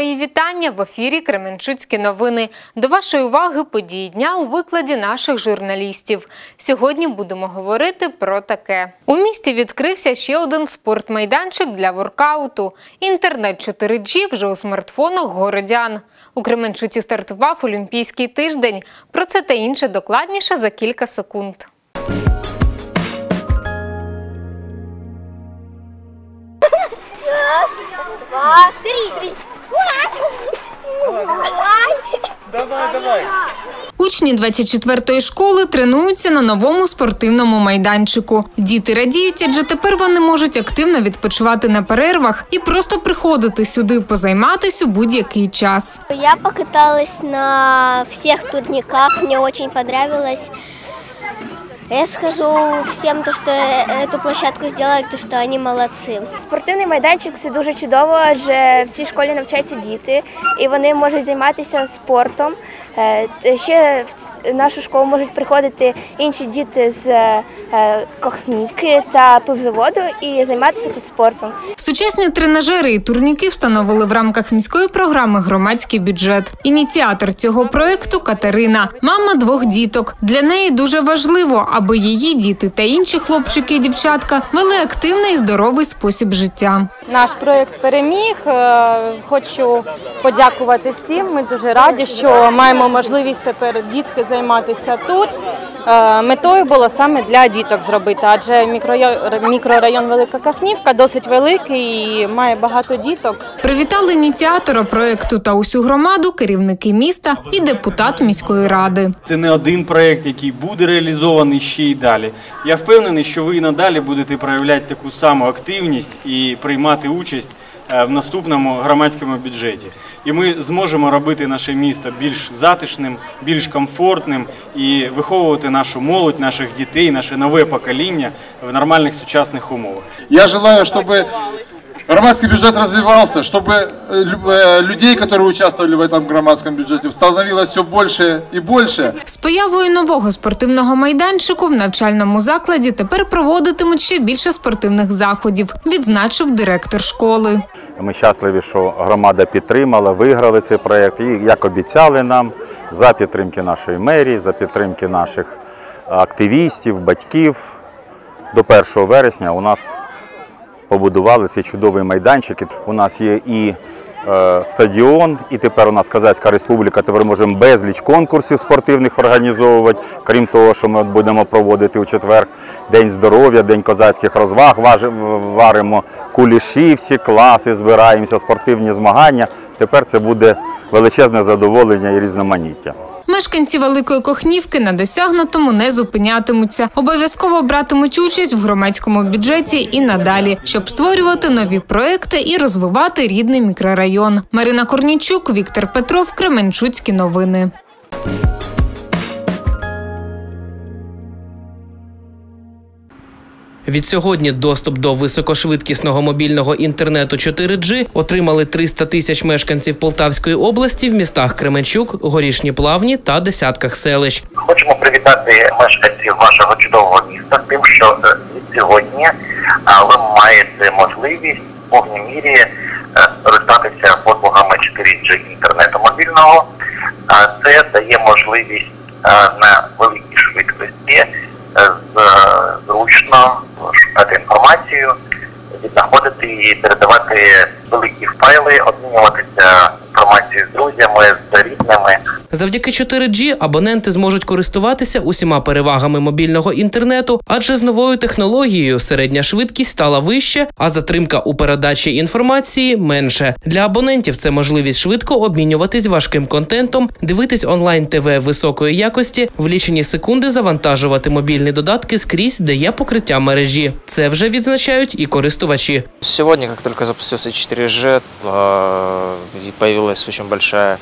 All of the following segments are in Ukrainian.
Мої вітання в ефірі Кременчуцькі новини. До вашої уваги події дня у викладі наших журналістів. Сьогодні будемо говорити про таке. У місті відкрився ще один спортмайданчик для воркауту. Інтернет 4G вже у смартфонах городян. У Кременчуці стартував Олімпійський тиждень. Про це та інше докладніше за кілька секунд. Раз, два, три. Три. Давай, давай. Учні 24-ї школи тренуються на новому спортивному майданчику. Діти радіють, адже тепер вони можуть активно відпочивати на перервах і просто приходити сюди позайматись у будь-який час. Я покаталась на всех турниках, мне очень понравилось. Я скажу всем, то, что эту площадку сделали, то, что они молодцы. Спортивний майданчик це дуже чудово, адже в цій школі навчаються діти, і вони можуть займатися спортом. Е, Ще в нашу школу можуть приходити інші діти з е, Кохнівки та пивзаводу і займатися тут спортом. Сучасні тренажери і турніки встановили в рамках міської програми Громадський бюджет. Ініціатор цього проекту Катерина, мама двох діток. Для неї дуже важливо, аби її діти та інші хлопчики і дівчатка вели активний і здоровий спосіб життя. Наш проєкт переміг. Е, Хочу подякувати всім. Ми дуже раді, що маємо можливість тепер дітки займатися тут. Е, Метою було саме для діток зробити, адже мікрорайон- Велика Кахнівка досить великий і має багато діток. Привітали ініціатора проекту та усю громаду, керівники міста і депутат міської ради. Це не один проєкт, який буде реалізований ще й далі. Я впевнений, що ви і надалі будете проявляти таку саму активність і приймати участь в наступному громадському бюджеті. І ми зможемо робити наше місто більш затишним, більш комфортним і виховувати нашу молодь, наших дітей, наше нове покоління в нормальних сучасних умовах. Я желаю, чтобы громадский бюджет развивался, чтобы э, лю- э, людей, которые участвовали в этом громадском бюджете, становилось все больше и больше. З появою нового спортивного майданчику в навчальному закладі тепер проводитимуть ще більше спортивних заходів, відзначив директор школи. Ми щасливі, що громада підтримала, виграли цей проєкт. І як обіцяли нам, за підтримки нашої мерії, за підтримки наших активістів, батьків, до 1 вересня у нас побудували цей чудовий майданчик. У нас є і е, стадіон, і тепер у нас Казацька республіка. Тепер можемо безліч конкурсів спортивних організовувати. Крім того, що ми будемо проводити у четвер День здоров'я, День козацьких розваг. Варимо куліші, всі класи, збираємося, спортивні змагання. Тепер це буде величезне задоволення і різноманіття. Мешканці Великої Кохнівки на досягнутому не зупинятимуться. Обов'язково братимуть участь в громадському бюджеті і надалі, щоб створювати нові проекти і розвивати рідний мікрорайон. Марина Корнічук, Віктор Петров, Кременчуцькі новини. Відсьогодні доступ до високошвидкісного мобільного інтернету 4G отримали 300 тисяч мешканців Полтавської області в містах Кременчук, Горішні Плавні та десятках селищ. Хочемо привітати мешканців вашого чудового міста тим, що е, від сьогодні ви маєте можливість в повній мірі е, скористатися послугами 4G інтернету мобільного. Це дає можливість е, на великій швидкості зручно шукати інформацію, знаходити і передавати великі файли, обмінюватися інформацією з друзями, з рідними. Завдяки 4G абоненти зможуть користуватися усіма перевагами мобільного інтернету, адже з новою технологією середня швидкість стала вища, а затримка у передачі інформації менше. Для абонентів це можливість швидко обмінюватись важким контентом, дивитись онлайн ТВ високої якості, в лічені секунди завантажувати мобільні додатки скрізь, де є покриття мережі. Це вже відзначають і користувачі. Сегодня, как только запустился 4G, э, и появилась очень большая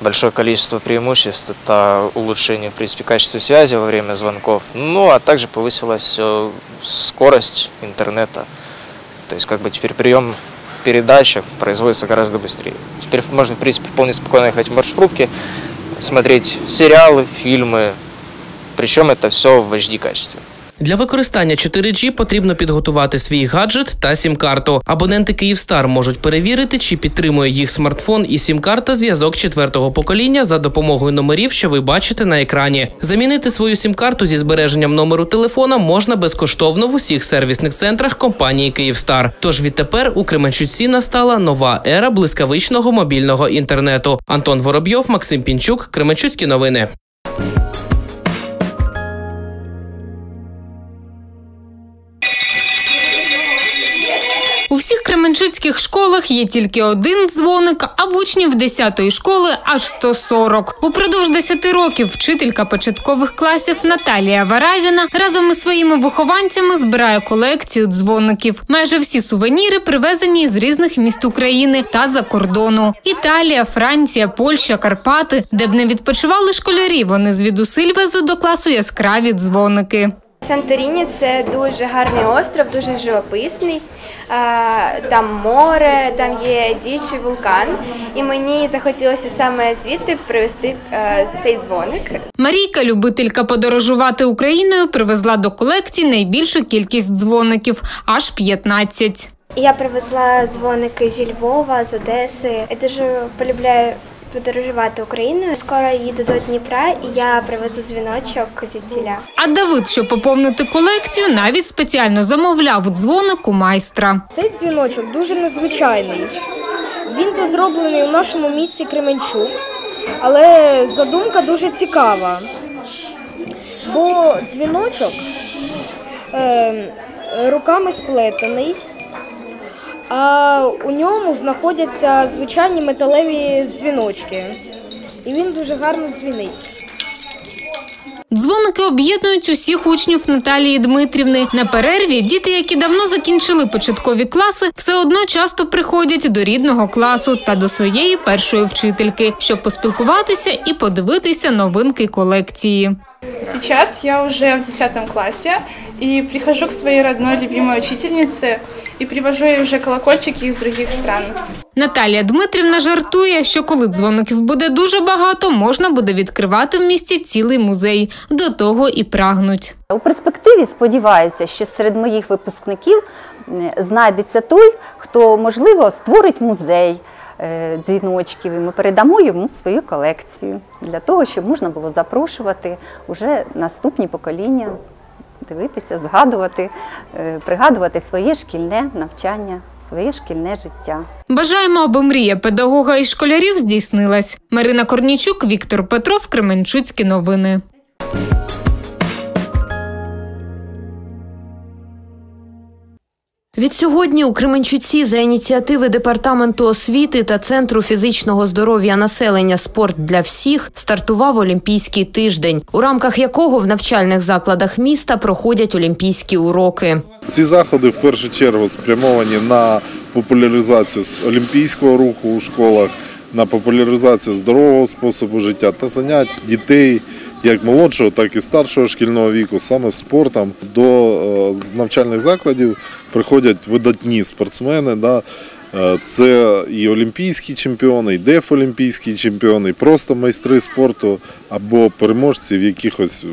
большое количество преимуществ. Это улучшение, в принципе, качества связи во время звонков, ну, а также повысилась э, скорость интернета. То есть, как бы теперь прием передача производится гораздо быстрее. Теперь можно, в принципе, вполне спокойно ехать в маршрутке, смотреть сериалы, фильмы, причем это все в HD качестве. Для використання 4G потрібно підготувати свій гаджет та сім-карту. Абоненти Київстар можуть перевірити, чи підтримує їх смартфон і сім-карта зв'язок четвертого покоління за допомогою номерів, що ви бачите на екрані. Замінити свою сім-карту зі збереженням номеру телефона можна безкоштовно в усіх сервісних центрах компанії Київстар. Тож відтепер у Кременчуці настала нова ера блискавичного мобільного інтернету. Антон Воробйов, Максим Пінчук, Кременчуцькі новини. Всіх школах є тільки один дзвоник, а в учнів 10-ї школи аж 140. Упродовж 10 років вчителька початкових класів Наталія Варавіна разом із своїми вихованцями збирає колекцію дзвоників. Майже всі сувеніри привезені з різних міст України та за кордону: Італія, Франція, Польща, Карпати, де б не відпочивали школярі. Вони звідусиль везуть до класу яскраві дзвоники. Санторіні це дуже гарний остров, дуже живописний. Там море, там є діючий вулкан. І мені захотілося саме звідти привезти е, цей дзвоник. Марійка, любителька подорожувати Україною, привезла до колекції найбільшу кількість дзвоників аж 15. Я привезла дзвоники зі Львова, з Одеси. Я дуже полюбляю подорожувати Україною. Скоро їду до Дніпра, і я привезу дзвіночок звідтіля. А Давид, щоб поповнити колекцію, навіть спеціально замовляв дзвоник у майстра. Цей дзвіночок дуже незвичайний. Він то зроблений у нашому місті Кременчук, але задумка дуже цікава. Бо дзвіночок е, руками сплетений, а у ньому знаходяться звичайні металеві дзвіночки. І він дуже гарно дзвінить. Дзвоники об'єднують усіх учнів Наталії Дмитрівни. На перерві діти, які давно закінчили початкові класи, все одно часто приходять до рідного класу та до своєї першої вчительки, щоб поспілкуватися і подивитися новинки колекції. Сейчас я уже в 10 классе и прихожу к своей родной любимой учительнице и привожу уже колокольчики из других стран. Наталія Дмитрівна жартує, що коли дзвоників буде дуже багато, можна буде відкривати в місті цілий музей. До того і прагнуть. У перспективі сподіваюся, що серед моїх випускників знайдеться той, хто можливо створить музей е, дзвіночків, і ми передамо йому свою колекцію для того, щоб можна було запрошувати уже наступні покоління, дивитися, згадувати, е, пригадувати своє шкільне навчання, своє шкільне життя. Бажаємо, аби мрія педагога і школярів здійснилась. Марина Корнічук, Віктор Петров, Кременчуцькі новини. Відсьогодні у Кременчуці за ініціативи департаменту освіти та центру фізичного здоров'я населення Спорт для всіх стартував Олімпійський тиждень, у рамках якого в навчальних закладах міста проходять олімпійські уроки. Ці заходи в першу чергу спрямовані на популяризацію олімпійського руху у школах, на популяризацію здорового способу життя та занять дітей як молодшого, так і старшого шкільного віку саме спортом. До е, навчальних закладів приходять видатні спортсмени. Да, Е, Це і олімпійські чемпіони, і дефолімпійські чемпіони, і просто майстри спорту або переможці в якихось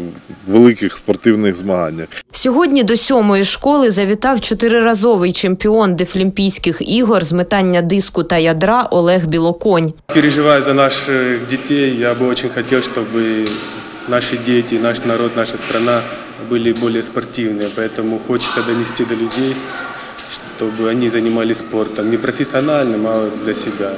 великих спортивних змаганнях. Сьогодні до сьомої школи завітав чотириразовий чемпіон Дефлімпійських ігор з метання диску та ядра Олег Білоконь. Переживая за наших детей, я бы очень хотел, чтобы наши дети, наш народ, наша страна были более спортивные. Поэтому хочется донести до людей, чтобы они занимались спортом не профессиональным, а для себя.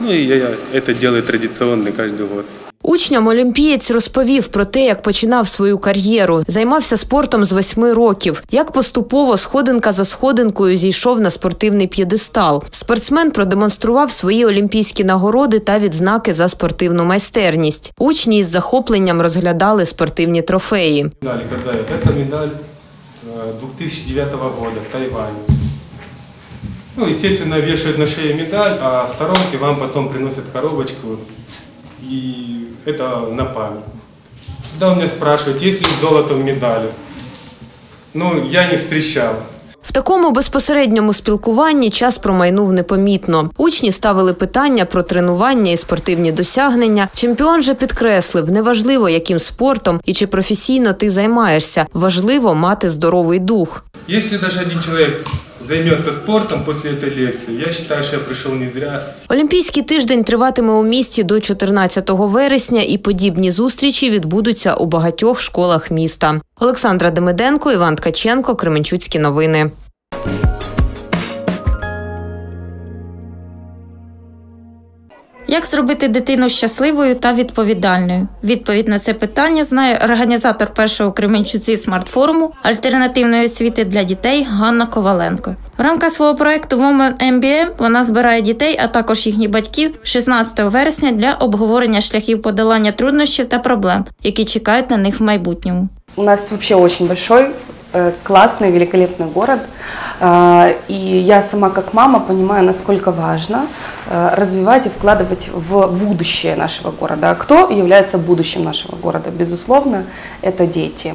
Ну и я это делаю традиционно каждый год. Учням олімпієць розповів про те, як починав свою кар'єру, займався спортом з восьми років, як поступово сходинка за сходинкою зійшов на спортивний п'єдестал. Спортсмен продемонстрував свої олімпійські нагороди та відзнаки за спортивну майстерність. Учні із захопленням розглядали спортивні трофеї. Казаев, это медаль э, 2009 года в Тайване. Ну, естественно, вешают на шее медаль, а в вам потом приносят коробочку, и это на память. Всегда у меня спрашивают, есть ли золото в медали. Ну, я не встречал. В такому безпосередньому спілкуванні час промайнув непомітно. Учні ставили питання про тренування і спортивні досягнення. Чемпіон же підкреслив, неважливо, яким спортом і чи професійно ти займаєшся, важливо мати здоровий дух. Если даже один человек займется спортом после этой лекции, я считаю, що я прийшов не зря. Олімпійський тиждень триватиме у місті до 14 вересня, і подібні зустрічі відбудуться у багатьох школах міста. Олександра Демиденко, Іван Ткаченко, Кременчуцькі новини. Як зробити дитину щасливою та відповідальною? Відповідь на це питання знає організатор першого Кременчуці смарт-форуму альтернативної освіти для дітей Ганна Коваленко. В рамках свого проекту Women MBM вона збирає дітей, а також їхніх батьків 16 вересня для обговорення шляхів подолання труднощів та проблем, які чекають на них в майбутньому. У нас вообще очень большой, классный, великолепный город. Э, И я сама как мама понимаю, насколько важно э, развивать и вкладывать в будущее нашего города. А кто является будущим нашего города? Безусловно, это дети.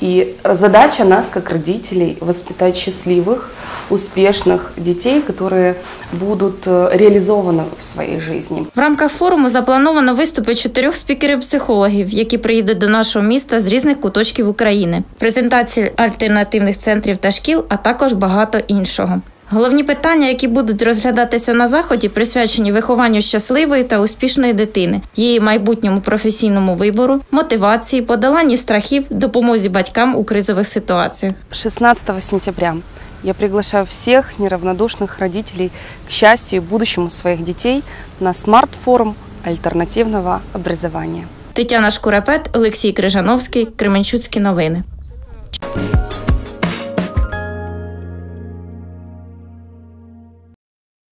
И задача нас, как родителей, воспитать счастливых, успешных детей, которые будут э, реализованы в своей жизни. В рамках форуму заплановано виступи чотирьох спікерів-психологів, які приїдуть до нашого міста з різних куточків України, презентації альтернативних центрів та шкіл, а також багато іншого. Головні питання, які будуть розглядатися на заході, присвячені вихованню щасливої та успішної дитини, її майбутньому професійному вибору, мотивації, подоланні страхів, допомозі батькам у кризових ситуаціях. 16 сентября я приглашаю всех неравнодушных родителей к счастью и будущему своих детей на смарт-форум альтернативного образования. Тетяна Шкурапет, Олексій Крижановський, Кременчуцькі новини. –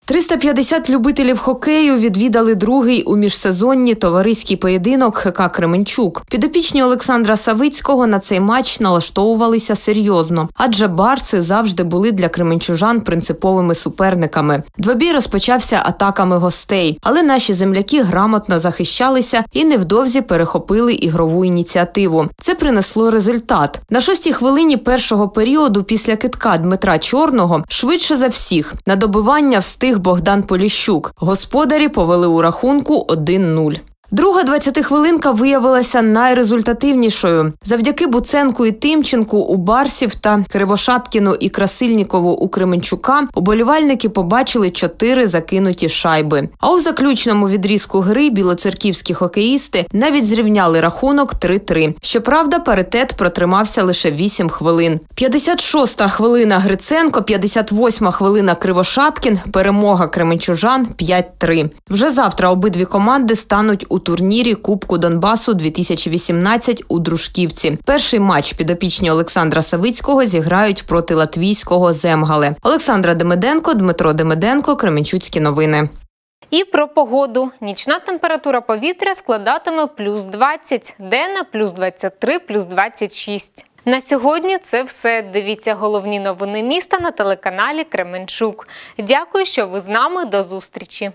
350 любителів хокею відвідали другий у міжсезонні товариський поєдинок ХК Кременчук. Підопічні Олександра Савицького на цей матч налаштовувалися серйозно, адже барси завжди були для кременчужан принциповими суперниками. Двобій розпочався атаками гостей, але наші земляки грамотно захищалися і невдовзі перехопили ігрову ініціативу. Це принесло результат. На шостій хвилині першого періоду після китка Дмитра Чорного швидше за всіх на добивання встиг Богдан Поліщук. Господарі повели у рахунку 1-0. Друга 20-хвилинка виявилася найрезультативнішою. Завдяки Буценку і Тимченку у Барсів та Кривошапкіну і Красильнікову у Кременчука уболівальники побачили чотири закинуті шайби. А у заключному відрізку гри білоцерківські хокеїсти навіть зрівняли рахунок 3-3. Щоправда, паритет протримався лише 8 хвилин. 56-та хвилина Гриценко, 58-та хвилина Кривошапкін, перемога Кременчужан 5-3. Вже завтра обидві команди стануть у турнірі Кубку Донбасу 2018 у Дружківці. Перший матч підопічні Олександра Савицького зіграють проти латвійського Земгале. Олександра Демиденко, Дмитро Демиденко, Кременчуцькі новини. І про погоду. Нічна температура повітря складатиме плюс 20, денна плюс 23, плюс 26. На сьогодні це все. Дивіться головні новини міста на телеканалі Кременчук. Дякую, що ви з нами. До зустрічі.